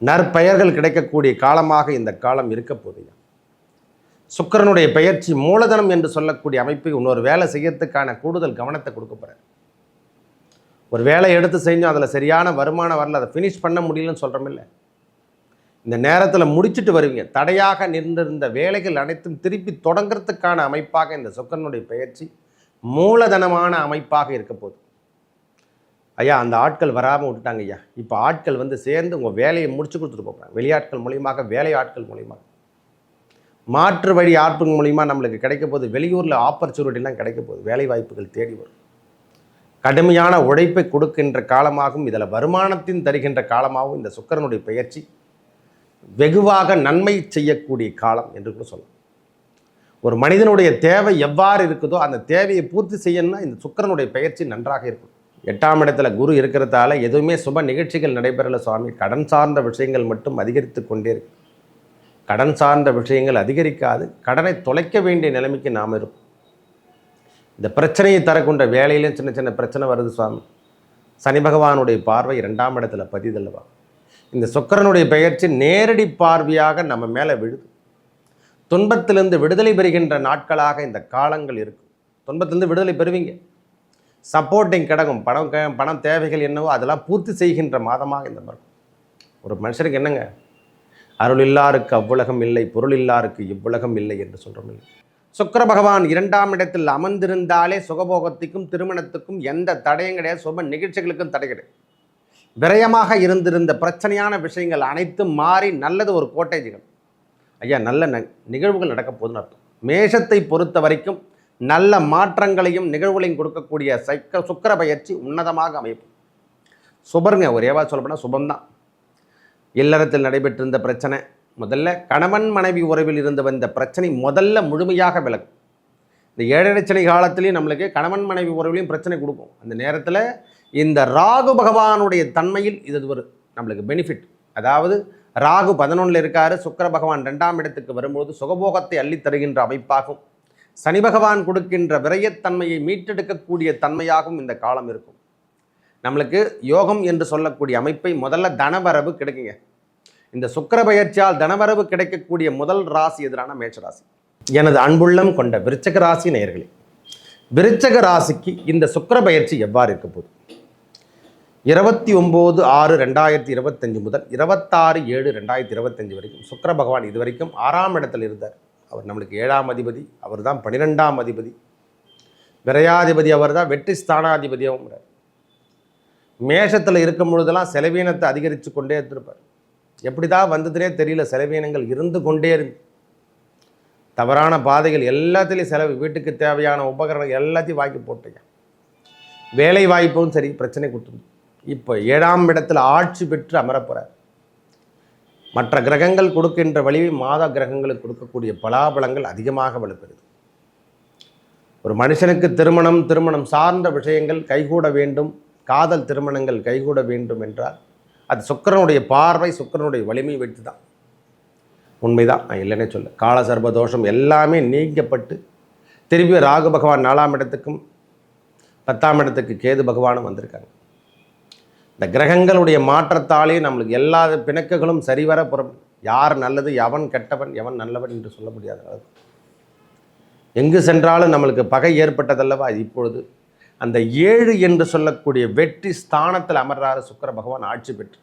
நற்பெயர்கள் கிடைக்கக்கூடிய காலமாக இந்த காலம் இருக்க போகுது. சுக்கரனுடைய பெயர்ச்சி மூலதனம் என்று சொல்லக்கூடிய அமைப்பை இன்னொரு வேலை செய்யறதுக்கான கூடுதல் கவனத்தை கொடுக்க போகிறார் ஒரு வேலை எடுத்து செஞ்சோம் அதில் சரியான வருமானம் வரல அதை ஃபினிஷ் பண்ண முடியலன்னு சொல்கிறோமில்ல இந்த நேரத்தில் முடிச்சுட்டு வருவீங்க. தடையாக நின்றிருந்த வேலைகள் அனைத்தும் திருப்பி தொடங்கிறதுக்கான அமைப்பாக இந்த சுக்கரனுடைய பயிற்சி மூலதனமான அமைப்பாக இருக்க போகுது. ஐயா அந்த ஆட்கள் வராமல் விட்டுட்டாங்க ஐயா. இப்போ ஆட்கள் வந்து சேர்ந்து உங்கள் வேலையை முடிச்சு கொடுத்துட்டு போகிறாங்க வெளியாட்கள் மூலியமாக வேலை ஆட்கள் மூலியமாக. மாற்று வழி ஆட்கள் மூலிமா நம்மளுக்கு கிடைக்க போகுது. வெளியூரில் ஆப்பர்ச்சுனிட்டிலாம் கிடைக்க போகுது. வேலை வாய்ப்புகள் தேடி வரும். கடுமையான உழைப்பை கொடுக்கின்ற காலமாகவும் இதில் வருமானத்தின் தருகின்ற காலமாகவும் இந்த சுக்கரனுடைய பயிற்சி வெகுவாக நன்மை செய்யக்கூடிய காலம் என்று கூட சொல்லலாம். ஒரு மனிதனுடைய தேவை எவ்வாறு இருக்குதோ அந்த தேவையை பூர்த்தி செய்யணும்னா இந்த சுக்கரனுடைய பயிற்சி நன்றாக இருக்கும். எட்டாம் இடத்துல குரு இருக்கிறதால எதுவுமே சுப நிகழ்ச்சிகள் நடைபெறல சுவாமி. கடன் சார்ந்த விஷயங்கள் மட்டும் அதிகரித்து கொண்டே இருக்கு. கடன் சார்ந்த விஷயங்கள் அதிகரிக்காது. கடனை தொலைக்க வேண்டிய நிலைமைக்கு நாம் இருக்கும். இந்த பிரச்சனையை தரக்கொண்ட வேலையிலும் சின்ன சின்ன பிரச்சனை வருது சுவாமி. சனி பகவானுடைய பார்வை இரண்டாம் இடத்துல பதிதல்லவா? இந்த சுக்கரனுடைய பெயர்ச்சி நேரடி பார்வையாக நம்ம மேலே விழுது. துன்பத்திலிருந்து விடுதலை பெறுகின்ற நாட்களாக இந்த காலங்கள் இருக்கும். துன்பத்திலிருந்து விடுதலை பெறுவீங்க. சப்போர்ட்டிங் கிடக்கும். பணம் பணம் தேவைகள் என்னவோ அதெல்லாம் பூர்த்தி செய்கின்ற மாதமாக இந்த மரம். ஒரு மனுஷனுக்கு என்னங்க? அருள் இல்லாருக்கு அவ்வுலகம் இல்லை பொருள் இல்லாருக்கு இவ்வுலகம் இல்லை என்று சொல்கிறோம் இல்லை சுக்கர பகவான் இரண்டாம் இடத்தில் அமர்ந்திருந்தாலே சுகபோகத்துக்கும் திருமணத்துக்கும் எந்த தடையும் கிடையாது. சுப நிகழ்ச்சிகளுக்கும் தடை கிடையாது. விரயமாக இருந்திருந்த பிரச்சனையான விஷயங்கள் அனைத்தும் மாறி நல்லது ஒரு கோட்டேஜுகள். ஐயா நல்ல ந- நிகழ்வுகள் நடக்க போதுன்னு அர்த்தம். மேஷத்தை பொறுத்த வரைக்கும் நல்ல மாற்றங்களையும் நிகழ்வுகளையும் கொடுக்கக்கூடிய சைக்க சுக்கர பயிற்சி உன்னதமாக அமையும். சுபருங்க ஒரேவா சொல்லப்போனால் சுபம்தான். இல்லறத்தில் நடைபெற்றிருந்த பிரச்சனை முதல்ல கணவன் மனைவி உறவில் இருந்து வந்த பிரச்சனை முதல்ல முழுமையாக விலகும். இந்த ஏழரைச்சனை காலத்திலையும் நம்மளுக்கு கணவன் மனைவி உறவுலையும் பிரச்சனை கொடுக்கும். அந்த நேரத்தில் இந்த ராகு பகவானுடைய தன்மையில் இது ஒரு நம்மளுக்கு பெனிஃபிட் அதாவது ராகு பதினொன்றில் இருக்காரு சுக்கர பகவான் ரெண்டாம் இடத்துக்கு வரும்போது சுகபோகத்தை அள்ளித் தருகின்ற அமைப்பாகும். சனி பகவான் கொடுக்கின்ற விரயத்தன்மையை மீட்டெடுக்கக்கூடிய தன்மையாகவும் இந்த காலம் இருக்கும். நம்மளுக்கு யோகம் என்று சொல்லக்கூடிய அமைப்பை முதல்ல தனவரவு கிடைக்குங்க. இந்த சுக்கிர பயிற்சியால் தனவரவு கிடைக்கக்கூடிய முதல் ராசி எதிரான மேஷ ராசி. எனது அன்புள்ளம் கொண்ட விருச்சக ராசி நேயர்களே விருச்சக ராசிக்கு இந்த சுக்கிர பயிற்சி எவ்வாறு இருக்க போகுது? இருபத்தி ஒம்பது ஆறு ரெண்டாயிரத்தி இருபத்தஞ்சு முதல் இருபத்தாறு ஏழு ரெண்டாயிரத்தி இருபத்தஞ்சு வரைக்கும் சுக்கர பகவான் இது வரைக்கும் ஆறாம் இடத்தில் இருந்தார். அவர் நம்மளுக்கு ஏழாம் அதிபதி அவர் தான் பன்னிரெண்டாம் அதிபதி. விரையாதிபதி அவர் தான் வெற்றி ஸ்தானாதிபதியாகவும் மேஷத்தில் இருக்கும் பொழுதெல்லாம் செலவீனத்தை அதிகரித்து கொண்டே இருந்திருப்பார். எப்படி தான் வந்ததுனே தெரியல செலவீனங்கள் இருந்து கொண்டே இருந்து. தவறான பாதைகள் எல்லாத்துலேயும் செலவு வீட்டுக்கு தேவையான உபகரணங்கள் எல்லாத்தையும் வாங்கி போட்டீங்க. வேலை வாய்ப்பும் சரி பிரச்சனை கொடுத்துருது. இப்போ ஏழாம் இடத்துல ஆட்சி பெற்று அமரப்போகிறார் மற்ற கிரகங்கள் கொடுக்கின்ற வழியை மாத கிரகங்களுக்கு கொடுக்கக்கூடிய பலாபலங்கள் அதிகமாக வலுப்பெறுது. ஒரு மனுஷனுக்கு திருமணம் திருமணம் சார்ந்த விஷயங்கள் கைகூட வேண்டும் காதல் திருமணங்கள் கைகூட வேண்டும் என்றால் அது சுக்கிரனுடைய பார்வை சுக்கிரனுடைய வலிமை வைத்து தான் உண்மைதான் நான் இல்லைன்னே சொல்ல. கால சர்வதோஷம் எல்லாமே நீக்கப்பட்டு திரும்பி ராகு பகவான் நாலாம் இடத்துக்கும் பத்தாம் இடத்துக்கு கேது பகவானும் வந்திருக்காங்க. இந்த கிரகங்களுடைய மாற்றத்தாலே நம்மளுக்கு எல்லா பிணக்குகளும் சரிவர புறம் யார் நல்லது எவன் கெட்டவன் எவன் நல்லவன் என்று சொல்ல முடியாத அளவு எங்கு சென்றாலும் நம்மளுக்கு பகை ஏற்பட்டதல்லவா இப்பொழுது? அந்த ஏழு என்று சொல்லக்கூடிய வெற்றி ஸ்தானத்தில் அமர்றாரு சுக்கிர பகவான் ஆட்சி பெற்று.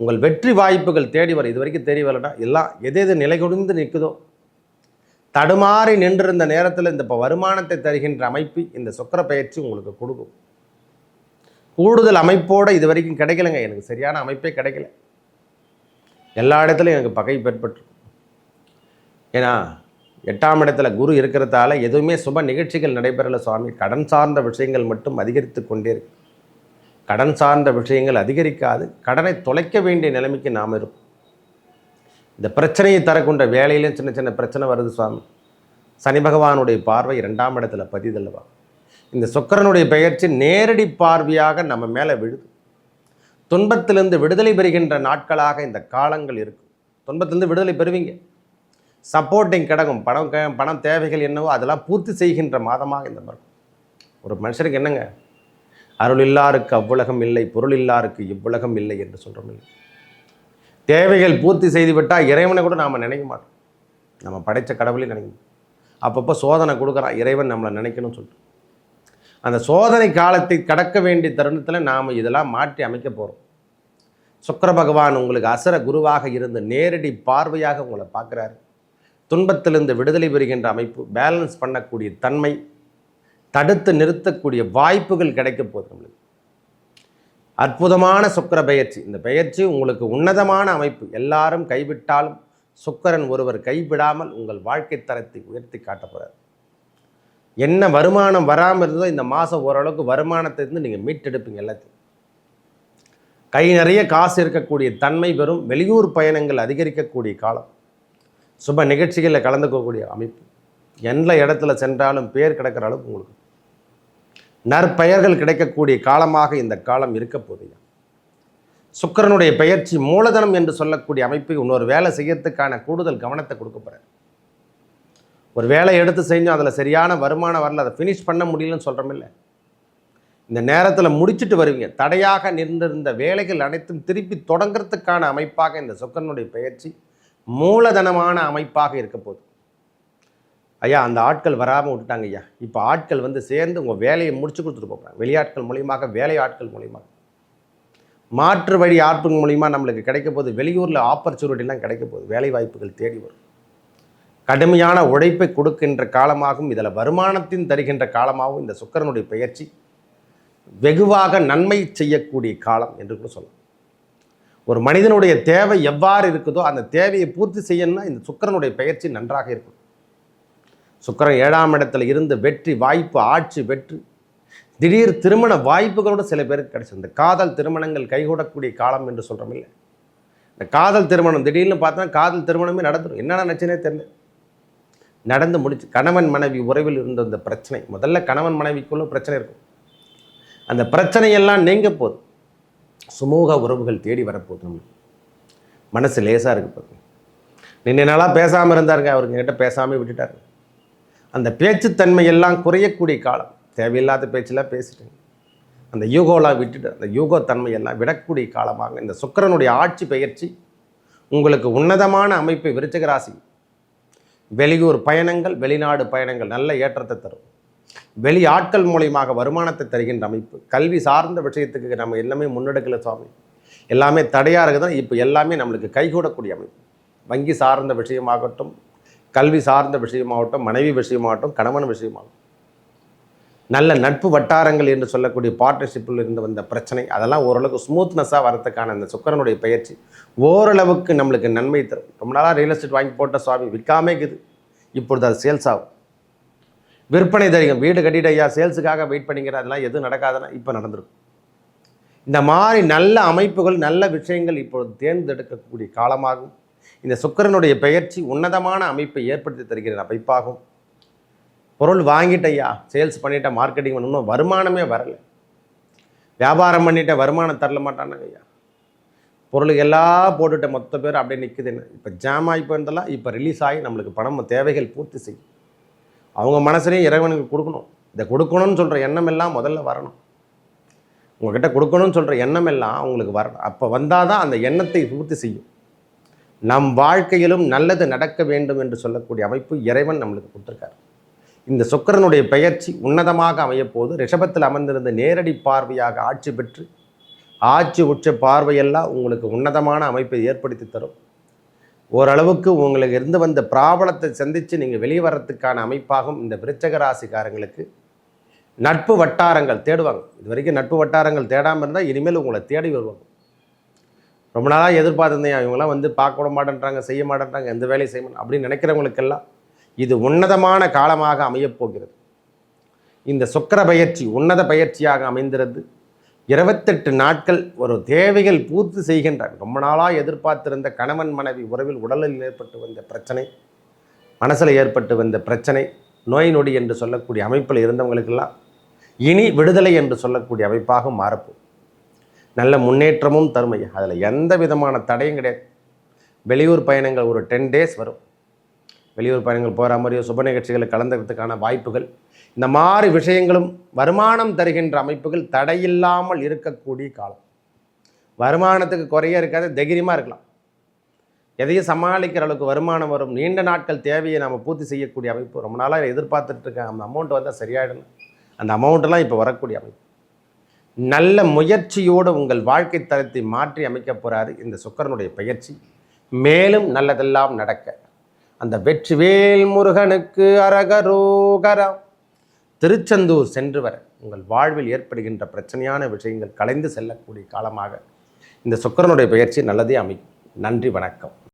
உங்கள் வெற்றி வாய்ப்புகள் தேடி வர இது வரைக்கும் தேடி வரலனா எல்லாம் எது எது நிலை கொடுந்து நிற்குதோ? தடுமாறி நின்றிருந்த நேரத்தில் இந்த இப்போ வருமானத்தை தருகின்ற அமைப்பு இந்த சுக்கர பயிற்சி உங்களுக்கு கொடுக்கும். கூடுதல் அமைப்போடு இது வரைக்கும் கிடைக்கலங்க. எனக்கு சரியான அமைப்பே கிடைக்கல. எல்லா இடத்துலையும் எனக்கு பகை ஏற்பட்டு ஏன்னா எட்டாம் இடத்துல குரு இருக்கிறதால எதுவுமே சுப நிகழ்ச்சிகள் நடைபெறலை சுவாமி. கடன் சார்ந்த விஷயங்கள் மட்டும் அதிகரித்து கொண்டே இருக்கு. கடன் சார்ந்த விஷயங்கள் அதிகரிக்காது. கடனை தொலைக்க வேண்டிய நிலைமைக்கு நாம் இருக்கும். இந்த பிரச்சனையை தரக்கொண்ட வேலையிலும் சின்ன சின்ன பிரச்சனை வருது சுவாமி. சனி பகவானுடைய பார்வை இரண்டாம் இடத்துல பதிதல்லவா? இந்த சொக்கரனுடைய பெயர்ச்சி நேரடி பார்வையாக நம்ம மேலே விழுது. துன்பத்திலிருந்து விடுதலை பெறுகின்ற நாட்களாக இந்த காலங்கள் இருக்கும். துன்பத்திலிருந்து விடுதலை பெறுவீங்க. சப்போர்ட்டிங் கிடக்கும். பணம் க பணம் தேவைகள் என்னவோ அதெல்லாம் பூர்த்தி செய்கின்ற மாதமாக இந்த மாதிரி ஒரு மனுஷனுக்கு என்னங்க? அருள் இல்லாருக்கு அவ்வுலகம் இல்லை பொருள் இல்லாருக்கு இவ்வுலகம் இல்லை என்று சொல்கிறோம் இல்லை தேவைகள் பூர்த்தி செய்து விட்டால் இறைவனை கூட நாம் நினைக்க மாட்டோம். நம்ம படைத்த கடவுளையும் நினைக்கணும். அப்பப்போ சோதனை கொடுக்குறான் இறைவன் நம்மளை நினைக்கணும்னு சொல்லிட்டு. அந்த சோதனை காலத்தை கடக்க வேண்டிய தருணத்தில் நாம் இதெல்லாம் மாற்றி அமைக்க போகிறோம் சுக்கிர பகவான் உங்களுக்கு அசர குருவாக இருந்து நேரடி பார்வையாக உங்களை பார்க்குறாரு. துன்பத்திலிருந்து விடுதலை பெறுகின்ற அமைப்பு பேலன்ஸ் பண்ணக்கூடிய தன்மை தடுத்து நிறுத்தக்கூடிய வாய்ப்புகள் கிடைக்க போகுது நம்மளுக்கு. அற்புதமான சுக்கிர பெயர்ச்சி. இந்த பெயர்ச்சி உங்களுக்கு உன்னதமான அமைப்பு. எல்லாரும் கைவிட்டாலும் சுக்கரன் ஒருவர் கைவிடாமல் உங்கள் வாழ்க்கை தரத்தை உயர்த்தி காட்டப்படுறார் என்ன வருமானம் வராமல் இருந்ததோ இந்த மாதம் ஓரளவுக்கு வருமானத்தை இருந்து நீங்கள் மீட்டெடுப்பீங்க எல்லாத்தையும். கை நிறைய காசு இருக்கக்கூடிய தன்மை பெறும் வெளியூர் பயணங்கள் அதிகரிக்கக்கூடிய காலம். சுப நிகழ்ச்சிகளில் கலந்துக்கக்கூடிய அமைப்பு. எந்த இடத்துல சென்றாலும் பேர் கிடக்கிற அளவுக்கு உங்களுக்கு. நற்பெயர்கள் கிடைக்கக்கூடிய காலமாக இந்த காலம் இருக்க போகுது. சுக்கரனுடைய பெயர்ச்சி மூலதனம் என்று சொல்லக்கூடிய அமைப்பை இன்னொரு வேலை செய்யறதுக்கான கூடுதல் கவனத்தை கொடுக்க ஒரு வேலை எடுத்து செஞ்சோம் அதில் சரியான வருமானம் வரல அதை ஃபினிஷ் பண்ண முடியலன்னு சொல்கிறோமில்ல இந்த நேரத்தில் முடிச்சுட்டு வருவீங்க. தடையாக நின்றிருந்த வேலைகள் அனைத்தும் திருப்பி தொடங்கிறதுக்கான அமைப்பாக இந்த சுக்கரனுடைய பயிற்சி மூலதனமான அமைப்பாக இருக்க போகுது. ஐயா அந்த ஆட்கள் வராமல் விட்டுட்டாங்க ஐயா. இப்போ ஆட்கள் வந்து சேர்ந்து உங்கள் வேலையை முடிச்சு கொடுத்துட்டு போகிறாங்க வெளியாட்கள் மூலியமாக வேலை ஆட்கள் மூலியமாக. மாற்று வழி ஆட்கள் மூலிமா நம்மளுக்கு கிடைக்க போது வெளியூரில் ஆப்பர்ச்சுனிட்டிலாம் கிடைக்க போகுது. வேலை வாய்ப்புகள் தேடி வரும். கடுமையான உழைப்பை கொடுக்கின்ற காலமாகவும் இதில் வருமானத்தின் தருகின்ற காலமாகவும் இந்த சுக்கரனுடைய பெயர்ச்சி வெகுவாக நன்மை செய்யக்கூடிய காலம் என்று கூட சொல்லலாம். ஒரு மனிதனுடைய தேவை எவ்வாறு இருக்குதோ அந்த தேவையை பூர்த்தி செய்யணும்னா இந்த சுக்கரனுடைய பெயர்ச்சி நன்றாக இருக்கும். சுக்கரன் ஏழாம் இடத்துல இருந்து வெற்றி வாய்ப்பு ஆட்சி வெற்றி. திடீர் திருமண வாய்ப்புகளோடு சில பேருக்கு கிடைச்சது இந்த காதல் திருமணங்கள் கைகூடக்கூடிய காலம் என்று சொல்கிறோம் இல்லை இந்த காதல் திருமணம் திடீர்னு பார்த்தா காதல் திருமணமே நடந்துடும் என்னென்ன நினச்சினே தெரியல. நடந்து முடிச்சு கணவன் மனைவி உறவில் இருந்த அந்த பிரச்சனை முதல்ல கணவன் மனைவிக்குள்ள பிரச்சனை இருக்கும். அந்த பிரச்சனையெல்லாம் நீங்க போகுது சுமூக உறவுகள் தேடி வரப்போகுது நம்மளுக்கு. மனசு லேசாக இருக்கு போகுது நின்ன நாளாக பேசாமல் இருந்தாருங்க அவருக்கு என்கிட்ட பேசாமல் விட்டுட்டாரு. அந்த பேச்சுத்தன்மை எல்லாம் குறையக்கூடிய காலம். தேவையில்லாத பேச்செல்லாம் பேசிட்டேங்க அந்த யூகோலாம் விட்டுட்டு அந்த யூகோ தன்மையெல்லாம் விடக்கூடிய காலமாக இந்த சுக்கிரனுடைய ஆட்சி பயிற்சி உங்களுக்கு உன்னதமான அமைப்பை விருச்சகராசி வெளியூர் பயணங்கள் வெளிநாடு பயணங்கள் நல்ல ஏற்றத்தை தரும். வெளி ஆட்கள் மூலியமாக வருமானத்தை தருகின்ற அமைப்பு. கல்வி சார்ந்த விஷயத்துக்கு நம்ம எல்லாமே முன்னெடுக்கல சுவாமி. எல்லாமே தடையாக இருக்குதுன்னா இப்போ எல்லாமே நம்மளுக்கு கைகூடக்கூடிய அமைப்பு. வங்கி சார்ந்த விஷயமாகட்டும் கல்வி சார்ந்த விஷயமாகட்டும் மனைவி விஷயமாகட்டும் கணவன் விஷயமாகட்டும். நல்ல நட்பு வட்டாரங்கள் என்று சொல்லக்கூடிய பார்ட்னர்ஷிப்பில் இருந்து வந்த பிரச்சனை. அதெல்லாம் ஓரளவுக்கு ஸ்மூத்னஸாக வரத்துக்கான அந்த சுக்கரனுடைய பயிற்சி. ஓரளவுக்கு நம்மளுக்கு நன்மை தரும். ரொம்ப நாளாக ரியல் எஸ்டேட் வாங்கி போட்ட சுவாமி விற்காமே இருக்குது. இப்பொழுது அது சேல்ஸ் ஆகும். விற்பனை தெரியும். வீடு கட்டிட்டு ஐயா சேல்ஸுக்காக வெயிட் பண்ணிக்கிற அதெல்லாம் எதுவும் நடக்காதுன்னா இப்போ நடந்திருக்கும். இந்த மாதிரி நல்ல அமைப்புகள் நல்ல விஷயங்கள் இப்பொழுது தேர்ந்தெடுக்கக்கூடிய காலமாகும். இந்த சுக்கரனுடைய பெயர்ச்சி உன்னதமான அமைப்பை ஏற்படுத்தி தருகிற அமைப்பாகும். பொருள் வாங்கிட்டையா சேல்ஸ் பண்ணிட்டேன் மார்க்கெட்டிங் பண்ணணும் வருமானமே வரல. வியாபாரம் பண்ணிட்ட வருமானம் தரல மாட்டானாங்க ஐயா. பொருளுக்கு எல்லாம் போட்டுட்ட மொத்த பேர் அப்படியே நிற்குதுன்னு இப்போ ஜாம் ஆகி போயிருந்தெல்லாம் இப்போ ரிலீஸ் ஆகி நம்மளுக்கு பணம் தேவைகள் பூர்த்தி செய்யும். அவங்க மனசுலையும் இறைவனுக்கு கொடுக்கணும். இதை கொடுக்கணும்னு சொல்கிற எண்ணம் எல்லாம் முதல்ல வரணும். உங்ககிட்ட கொடுக்கணும்னு சொல்கிற எண்ணம் எல்லாம் அவங்களுக்கு வரணும். அப்போ வந்தால் தான் அந்த எண்ணத்தை பூர்த்தி செய்யும். நம் வாழ்க்கையிலும் நல்லது நடக்க வேண்டும் என்று சொல்லக்கூடிய அமைப்பு இறைவன் நம்மளுக்கு கொடுத்துருக்காரு. இந்த சுக்கிரனுடைய பெயர்ச்சி உன்னதமாக அமையப்போது. ரிஷபத்தில் அமர்ந்திருந்த நேரடி பார்வையாக ஆட்சி பெற்று ஆட்சி உச்ச பார்வையெல்லாம் உங்களுக்கு உன்னதமான அமைப்பை ஏற்படுத்தி தரும். ஓரளவுக்கு உங்களுக்கு இருந்து வந்த பிராபலத்தை சந்தித்து நீங்கள் வெளியே வர்றதுக்கான அமைப்பாகும் இந்த விருச்சக ராசிக்காரங்களுக்கு. நட்பு வட்டாரங்கள் தேடுவாங்க. இது வரைக்கும் நட்பு வட்டாரங்கள் தேடாமல் இருந்தால் இனிமேல் உங்களை தேடி வருவாங்க. ரொம்ப நாளாக எதிர்பார்த்துருந்தேன் இவங்களாம் வந்து பார்க்க விட மாட்டேன்றாங்க செய்ய மாட்டேன்றாங்க எந்த வேலையும் செய்ய மாட்டேன் அப்படின்னு நினைக்கிறவங்களுக்கெல்லாம் இது உன்னதமான காலமாக அமையப்போகிறது இந்த சுக்கர பயிற்சி உன்னத பயிற்சியாக அமைந்திருது இருபத்தெட்டு நாட்கள் ஒரு தேவைகள் பூர்த்தி செய்கின்றார். ரொம்ப நாளாக எதிர்பார்த்திருந்த கணவன் மனைவி உறவில் உடலில் ஏற்பட்டு வந்த பிரச்சனை மனசில் ஏற்பட்டு வந்த பிரச்சனை நோய் நொடி என்று சொல்லக்கூடிய அமைப்பில் இருந்தவங்களுக்கெல்லாம் இனி விடுதலை என்று சொல்லக்கூடிய அமைப்பாக மாறப்போம் நல்ல முன்னேற்றமும் தருமை அதில் எந்த விதமான தடையும் கிடையாது. வெளியூர் பயணங்கள் ஒரு டென் டேஸ் வரும். வெளியூர் பயணங்கள் போகிற மாதிரியோ சுப நிகழ்ச்சிகளில் கலந்துக்கிறதுக்கான வாய்ப்புகள். இந்த மாதிரி விஷயங்களும் வருமானம் தருகின்ற அமைப்புகள் தடையில்லாமல் இருக்கக்கூடிய காலம். வருமானத்துக்கு குறைய இருக்காது தைரியமாக இருக்கலாம். எதையும் சமாளிக்கிற அளவுக்கு வருமானம் வரும். நீண்ட நாட்கள் தேவையை நம்ம பூர்த்தி செய்யக்கூடிய அமைப்பு. ரொம்ப நாளாக எதிர்பார்த்துட்ருக்கேன் அந்த அமௌண்ட் வந்தால் சரியாயிடணும் அந்த அமௌண்ட்டெல்லாம் இப்போ வரக்கூடிய அமைப்பு. நல்ல முயற்சியோடு உங்கள் வாழ்க்கை தரத்தை மாற்றி அமைக்க போகிறாரு இந்த சுக்கரனுடைய பயிற்சி. மேலும் நல்லதெல்லாம் நடக்க. அந்த வெற்றிவேல் முருகனுக்கு அரகரோகரம். திருச்செந்தூர் சென்று வர உங்கள் வாழ்வில் ஏற்படுகின்ற பிரச்சனையான விஷயங்கள் கலைந்து செல்லக்கூடிய காலமாக இந்த சுக்கரனுடைய பயிற்சி நல்லதே அமை நன்றி வணக்கம்.